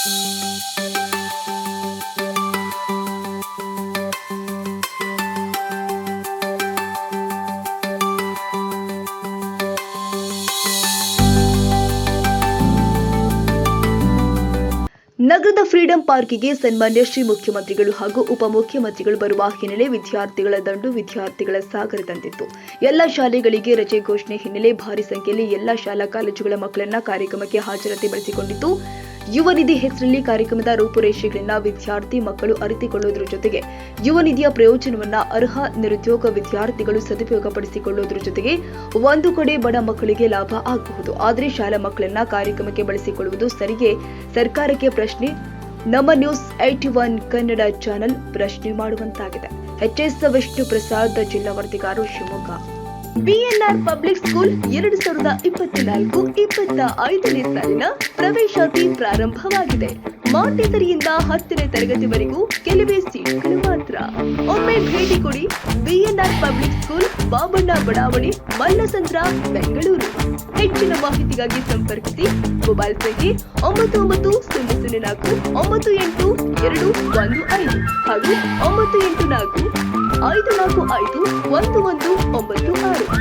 ನಗರದ ಫ್ರೀಡಂ ಪಾರ್ಕಿಗೆ ಸನ್ಮಾನ್ಯ ಶ್ರೀ ಮುಖ್ಯಮಂತ್ರಿಗಳು ಹಾಗೂ ಉಪಮುಖ್ಯಮಂತ್ರಿಗಳು ಬರುವ ಹಿನ್ನೆಲೆ ವಿದ್ಯಾರ್ಥಿಗಳ ದಂಡು ವಿದ್ಯಾರ್ಥಿಗಳ ಸಾಗರ ತಂದಿತ್ತು. ಎಲ್ಲ ಶಾಲೆಗಳಿಗೆ ರಜೆ ಘೋಷಣೆ ಹಿನ್ನೆಲೆ ಭಾರಿ ಸಂಖ್ಯೆಯಲ್ಲಿ ಎಲ್ಲ ಶಾಲಾ ಕಾಲೇಜುಗಳ ಮಕ್ಕಳನ್ನ ಕಾರ್ಯಕ್ರಮಕ್ಕೆ ಹಾಜರಾತಿ ಬಳಸಿಕೊಂಡಿದ್ದು ಯುವ ನಿಧಿ ಹೆಸರಲ್ಲಿ ಕಾರ್ಯಕ್ರಮದ ರೂಪುರೇಷೆಗಳನ್ನ ವಿದ್ಯಾರ್ಥಿ ಮಕ್ಕಳು ಅರಿತುಕೊಳ್ಳುವುದರ ಜೊತೆಗೆ ಯುವ ನಿಧಿಯ ಪ್ರಯೋಜನವನ್ನ ಅರ್ಹ ನಿರುದ್ಯೋಗ ವಿದ್ಯಾರ್ಥಿಗಳು ಸದುಪಯೋಗಪಡಿಸಿಕೊಳ್ಳುವುದರ ಜೊತೆಗೆ ಒಂದು ಕಡೆ ಬಡ ಮಕ್ಕಳಿಗೆ ಲಾಭ ಆಗಬಹುದು. ಆದರೆ ಶಾಲಾ ಮಕ್ಕಳನ್ನ ಕಾರ್ಯಕ್ರಮಕ್ಕೆ ಬಳಸಿಕೊಳ್ಳುವುದು ಸರಿಗೆ ಸರ್ಕಾರಕ್ಕೆ ಪ್ರಶ್ನೆ. ನಮ್ಮ news AT one Kannada channel ಪ್ರಶ್ನೆ ಮಾಡುವಂತಾಗಿದೆ. ಎಚ್ಎಸ್ ವಿಷ್ಣು ಪ್ರಸಾದ್, ಜಿಲ್ಲಾ ವರದಿಗಾರರು ಶಿವಮೊಗ್ಗ. ಬಿಎನ್ಆರ್ ಪಬ್ಲಿಕ್ ಸ್ಕೂಲ್ ಎರಡು ಸಾವಿರದ ಇಪ್ಪತ್ನಾಲ್ಕು ಇಪ್ಪತ್ತ ಐದನೇ ಸಾಲಿನ ಪ್ರವೇಶಾತಿ ಪ್ರಾರಂಭವಾಗಿದೆ. ಮಾಂಟೇಸರಿಯಿಂದ ಹತ್ತನೇ ತರಗತಿವರೆಗೂ ಕೆಲವೇ ಸೀಟ್ಗಳು ಮಾತ್ರ. ಒಮ್ಮೆ ಭೇಟಿ ಕೊಡಿ ಬಿಎನ್ಆರ್ ಪಬ್ಲಿಕ್ ಸ್ಕೂಲ್ ಬಾಬಣ್ಣ ಬಡಾವಣೆ ಮಲ್ಲಸಂದ್ರ ಬೆಂಗಳೂರು. ಹೆಚ್ಚಿನ ಮಾಹಿತಿಗಾಗಿ ಸಂಪರ್ಕಿಸಿ ಮೊಬೈಲ್ ಸಂಖ್ಯೆ ಒಂಬತ್ತು ಒಂಬತ್ತು ಸೊನ್ನೆ ಸೊನ್ನೆ ನಾಲ್ಕು ಒಂಬತ್ತು ಎಂಟು ಎರಡು ಒಂದು ಐದು ಹಾಗೂ ಒಂಬತ್ತು ಎಂಟು ನಾಲ್ಕು ಐದು ನಾಲ್ಕು ಐದು ಒಂದು ಒಂದು ಒಂಬತ್ತು ಆರು.